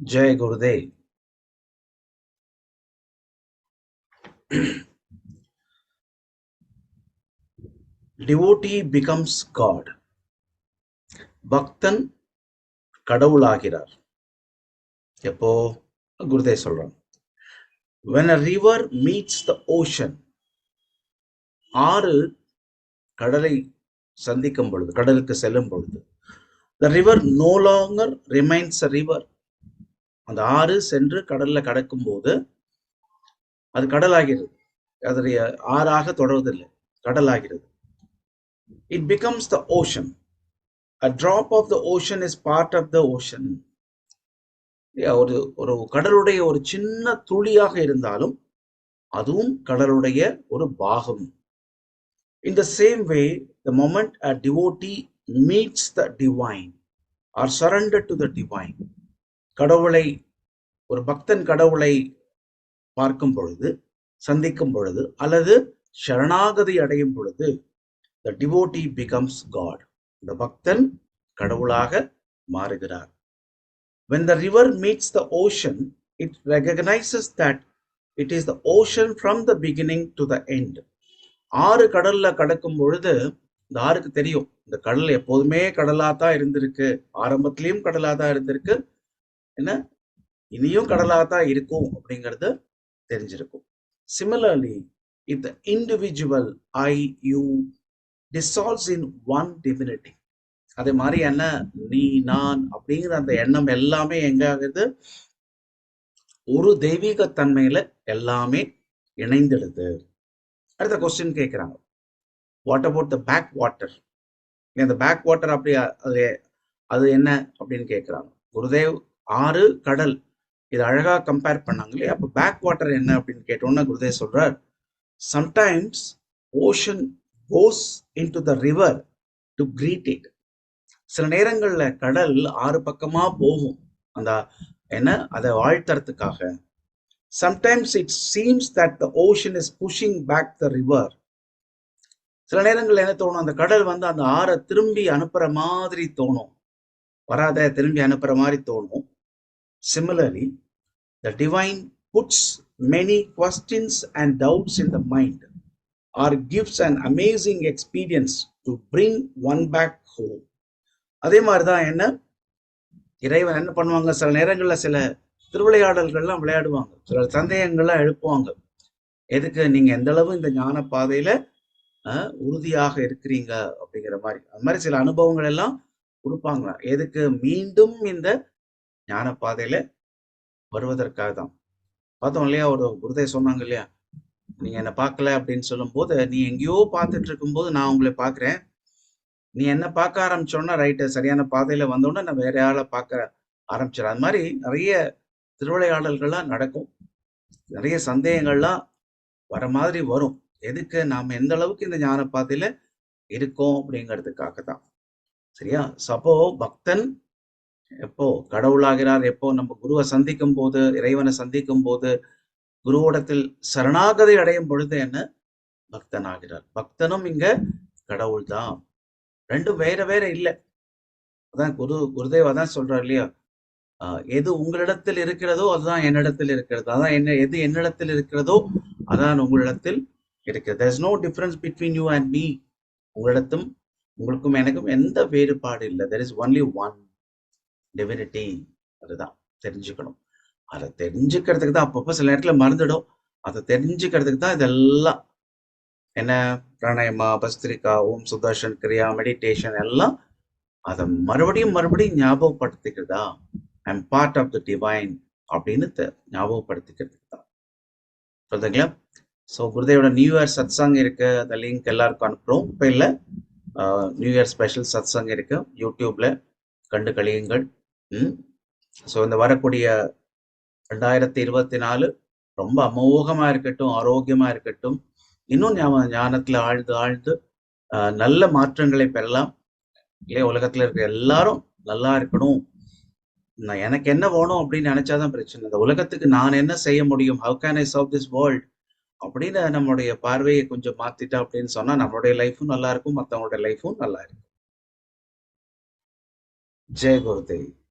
जय गुरुदेव devotee becomes god பக்தன் கடவுளாகிறார் எப்போ குருதேவ் சொல்றான் when a river meets the ocean ஆறு கடலை சந்திக்கும் பொழுது கடலுக்கு செல்லும் பொழுது the river no longer remains a river அந்த ஆறு சென்று கடல்ல கடக்கும் போது அது கடலாகிறது. அதனுடைய ஆறாக தொடர்வதில்லை. கடலாகிறது. It becomes the ocean a drop of the ocean is part of the ocean ஒரு ஒரு கடலுடைய ஒரு சின்ன துளியாக இருந்தாலும் அதுவும் கடலுடைய ஒரு பாகம். In the same way the moment a devotee meets the divine or surrender to the divine கடவுளை ஒரு பக்தன் கடவுளை பார்க்கும் பொழுது சந்திக்கும் பொழுது அல்லது சரணாகதி அடையும் பொழுது த டிவோட்டி பிகம்ஸ் காட் இந்த பக்தன் கடவுளாக மாறுகிறார். When the river meets the ocean it recognises that it is the ocean from the beginning to the end ஆறு கடல்ல கடக்கும் பொழுது இந்த ஆறுக்கு தெரியும். இந்த கடல் எப்போதுமே கடலா தான் இருந்திருக்கு. ஆரம்பத்திலையும் கடலா தான் இருந்திருக்கு. என்ன? இனியும் கடலாக தான் இருக்கும் அப்படிங்கிறது தெரிஞ்சிருக்கும். Similarly if the individual I you dissolves in one divinity அதே மாதிரி என்ன? நீ நான் அப்படிங்கிற அந்த எண்ணம் எல்லாமே எங்க ஆகுது? ஒரு தெய்வீக தன்மையில எல்லாமே இணைந்துடுது. அடுத்த கொஸ்டின் கேட்குறாங்க. What about the back water அந்த பேக் வாட்டர் அப்படி அது அது என்ன அப்படின்னு கேட்குறாங்க. குருதேவ் ஆறு கடல். இது அழகா கம்பேர் பண்ணாங்க இல்லையா? அப்போ பேக் வாட்டர் என்ன அப்படின்னு கேட்டோம்னா குருதே சொல்றார் sometimes ocean goes in to the river to greet it சில நேரங்கள்ல கடல் ஆறு பக்கமா போகும். அந்த என்ன? அதை வாழ்த்துறதுக்காக sometimes it seems that the ocean is pushing back the river சில நேரங்களில் என்ன தோணும்? அந்த கடல் வந்து அந்த ஆறை திரும்பி அனுப்புற மாதிரி தோணும். வராத திரும்பி அனுப்புற மாதிரி தோணும். Similarly, the divine puts many questions and doubts in the mind or gives and amazing experience to bring one back home அதே மாதிரிதான் என்ன? இறைவன் என்ன பண்ணுவாங்க? சில நேரங்களில் சில திருவிளையாடல்கள்லாம் விளையாடுவாங்க. சில சந்தேகங்கள்லாம் எழுப்புவாங்க. எதுக்கு? நீங்க எந்த அளவு இந்த ஞான பாதையில உறுதியாக இருக்கிறீங்க? அப்படிங்கிற மாதிரி. அது மாதிரி சில அனுபவங்கள் எல்லாம் கொடுப்பாங்க எதுக்கு? மீண்டும் இந்த ஞான பாதையில வருவதற்காக தான் பார்த்தோம் இல்லையா? ஒரு குருதை சொன்னாங்க இல்லையா? நீங்க என்ன பார்க்கல அப்படின்னு சொல்லும் போது நீ எங்கேயோ பார்த்துட்டு இருக்கும்போது நான் உங்களை பார்க்குறேன். நீ என்ன பார்க்க ஆரம்பிச்சோன்னா ரைட்டு சரியான பாதையில வந்தோடனே நான் வேற ஆளை பார்க்க ஆரம்பிச்சிடும் அது மாதிரி நிறைய திருவிளையாடல்கள்லாம் நடக்கும். நிறைய சந்தேகங்கள்லாம் வர மாதிரி வரும். எதுக்கு நாம் எந்த அளவுக்கு இந்த ஞான பாதையில இருக்கோம் அப்படிங்கிறதுக்காக தான் சரியா? சப்போ பக்தன் எப்போ கடவுளாகிறார் எப்போ நம்ம குருவை சந்திக்கும் போது இறைவனை சந்திக்கும் போது குருவோடத்தில் சரணாகதி அடையும் பொழுது என்ன? பக்தன் ஆகிறார் பக்தனும் இங்க கடவுள் தான் ரெண்டும் வேற வேற இல்லை. அதான் குரு குருதேவா தான் சொல்றார் இல்லையா? எது உங்களிடத்தில் இருக்கிறதோ அதுதான் என்னிடத்தில் இருக்கிறது. அதான் என்ன எது என்னிடத்தில் இருக்கிறதோ அதான் உங்களிடத்தில் இருக்கிறது. There's no difference between you and me உங்களிடத்தும் உங்களுக்கும் எனக்கும் எந்த வேறுபாடு இல்லை. There is only one divinity அதுதான். தெரிஞ்சுக்கணும். அதை தெரிஞ்சுக்கிறதுக்கு தான் அப்பப்போ சில நேரத்தில் மறந்துடும். அதை தெரிஞ்சுக்கிறதுக்கு தான் இதெல்லாம். என்ன? பிராணயமா பஸ்திரிகா ஓம் சுதர்ஷன் கிரியா மெடிடேஷன் எல்லாம் அதை மறுபடியும் மறுபடியும் ஞாபகப்படுத்திக்கிறதா I am part of the divine அப்படின்னு ஞாபகப்படுத்திக்கிறதுக்கு தான். சொல்றீங்களா? ஸோ குருதேவோட நியூ இயர் சத்சங் இருக்கு. அந்த லிங்க் எல்லாருக்கும் அனுப்புகிறோம் இப்போ இல்லை. நியூ இயர் ஸ்பெஷல் சத்சங் இருக்கு. யூடியூப்ல கண்டு கழியுங்கள். ஸோ இந்த வரக்கூடிய ரெண்டாயிரத்தி இருபத்தி நாலு ரொம்ப அமோகமா இருக்கட்டும் ஆரோக்கியமா இருக்கட்டும் இன்னும் ஞாபக ஞானத்துல ஆழ்ந்து ஆழ்ந்து நல்ல மாற்றங்களை பெறலாம். இல்லையா? உலகத்துல இருக்க எல்லாரும் நல்லா இருக்கணும். நான் எனக்கு என்ன வேணும் அப்படின்னு நினைச்சாதான் பிரச்சனை. இந்த உலகத்துக்கு நான் என்ன செய்ய முடியும்? How can I serve this world அப்படின்னு நம்மளுடைய பார்வையை கொஞ்சம் மாத்திட்டா அப்படின்னு சொன்னா நம்மளுடைய லைஃபும் நல்லா இருக்கும் மற்றவங்களுடைய லைஃபும் நல்லா இருக்கும். ஜெய குருதேவ்